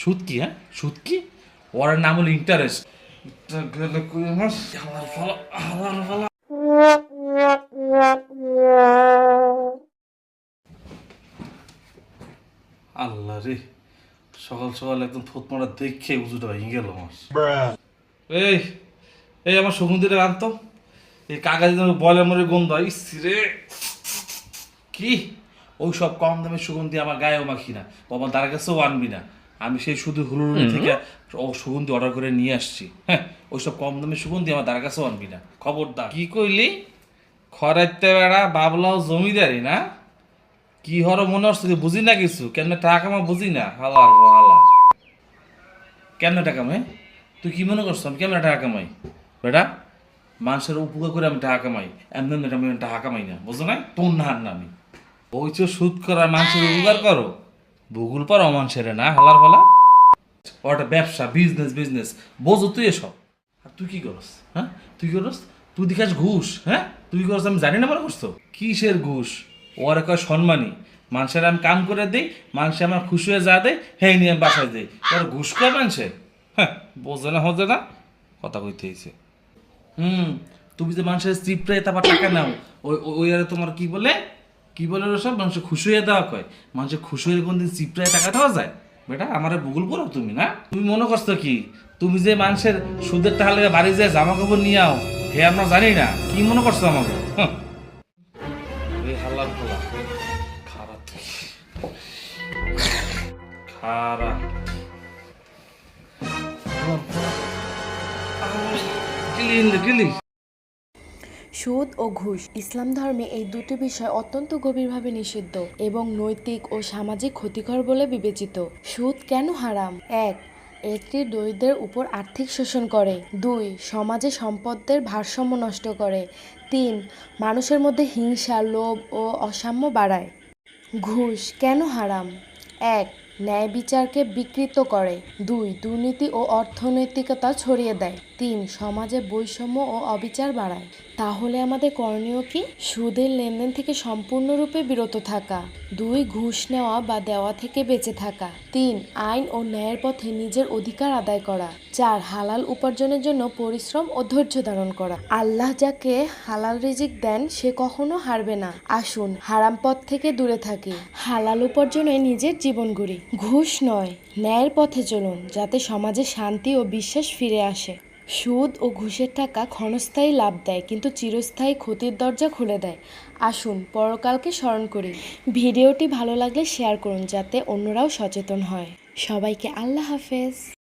সুদ কি হ্যাঁ? সুদ কি ওর নাম হলো ইন্টারেস্ট আল্লাহ রে, সকাল সকাল একদম থোত মারা দেখে উজুটা ভেঙে গেল আমার। এই এই আমার সুগন্ধিটা আনতো। এই কাগজ বলে মরে গন্ধ ইসি রে। কি? ওই সব কম দামের সুগন্ধি আমার গায়েও মাখি না। আমার দ্বারা কাছেও আনবি না। আমি সেই শুধু হুলুরুলি থেকে ও সুগন্ধি অর্ডার করে নিয়ে আসছি। হ্যাঁ ওই সব কম দামে সুগন্ধি আমার দ্বারা কাছেও আনবি না। খবরদার। কি কইলি? খরাইতে বেড়া বাবলাও জমিদারি না? কি হর মনে হচ্ছে বুঝি না কিছু? কেন টাকা মা বুঝি না? হালা কেন টাকা কামাই তুই কি মনে করছ আমি কেমন টাকা কামাই বেটা মানুষের উপকার করে আমি টাকা কামাই এমন আমি টাকা কামাই না বুঝো না তোর না আমি। ওই যে সুদ করা মানুষের উপকার করো। ভূগোল পর অমানুষের না হালার ফালা। ওটা ব্যবসা বিজনেস বিজনেস বোঝো তুই এসব। আর তুই কি করস? হ্যাঁ? তুই করস? তুই দেখাস ঘুষ হ্যাঁ? তুই করস? আমি জানি না মনে করছ। কিসের ঘুষ? ওরা কয় সম্মানী। মানুষের আমি কাম করে দিই মানুষ আমার খুশি হয়ে যা দেয় হ্যাঁ নিয়ে আমি বাসায় দিই। ওর ঘুষ কয় মানুষে হ্যাঁ বোঝে না হজে না? কথা কইতে হয়েছে হুম তুমি যে মানুষের চিপড়ে তারপর টাকা নাও ওই- ওই আরে তোমার কি বলে? কি বলে ওরা সব? মানুষের খুশি হয়ে দেওয়া কয়। মানুষের খুশি হয়ে কোনদিন চিপড়ায় টাকা দেওয়া যায়? বেটা, আমার ভূগোল করো তুমি, না? তুমি মনে করছ কি? তুমি যে মানুষের সুদের টাকা লেগে বাড়ি যায় জামা কাপড় নিয়ে আও, হে আমরা জানি না। কি মনে করছ আমাকে? হ্যাঁ। খোলা খারাপ। সুদ ও ঘুষ। ইসলাম ধর্মে এই দুটি বিষয় অত্যন্ত গভীরভাবে নিষিদ্ধ এবং নৈতিক ও সামাজিক ক্ষতিকর বলে বিবেচিত। সুদ কেন হারাম? এক এটি দরিদ্রের উপর আর্থিক শোষণ করে। দুই, সমাজে সম্পদের ভারসাম্য নষ্ট করে। তিন, মানুষের মধ্যে হিংসা, লোভ ও অসাম্য বাড়ায়। ঘুষ কেন হারাম? এক, ন্যায় বিচারকে বিকৃত করে। দুই, দুর্নীতি ও অর্থনৈতিকতা ছড়িয়ে দেয়। তিন, সমাজে বৈষম্য ও অবিচার বাড়ায়। তাহলে আমাদের করণীয় কি? সুদের লেনদেন থেকে সম্পূর্ণরূপে বিরত থাকা। দুই, ঘুষ নেওয়া বা দেওয়া থেকে বেঁচে থাকা। তিন, আইন ও ন্যায়ের পথে নিজের অধিকার আদায় করা। চার, হালাল উপার্জনের জন্য পরিশ্রম ও ধৈর্য ধারণ করা। আল্লাহ যাকে হালাল রিজিক দেন, সে কখনো হারবে না। আসুন, হারাম পথ থেকে দূরে থাকি। হালাল উপার্জনে নিজের জীবন গড়ি। ঘুষ নয়, ন্যায়ের পথে চলুন, যাতে সমাজে শান্তি ও বিশ্বাস ফিরে আসে। সুদ ও ঘুষের টাকা ক্ষণস্থায়ী লাভ দেয়, কিন্তু চিরস্থায়ী ক্ষতির দরজা খুলে দেয়। আসুন পরকালকে স্মরণ করি। ভিডিওটি ভালো লাগলে শেয়ার করুন যাতে অন্যরাও সচেতন হয়। সবাইকে আল্লাহ হাফেজ।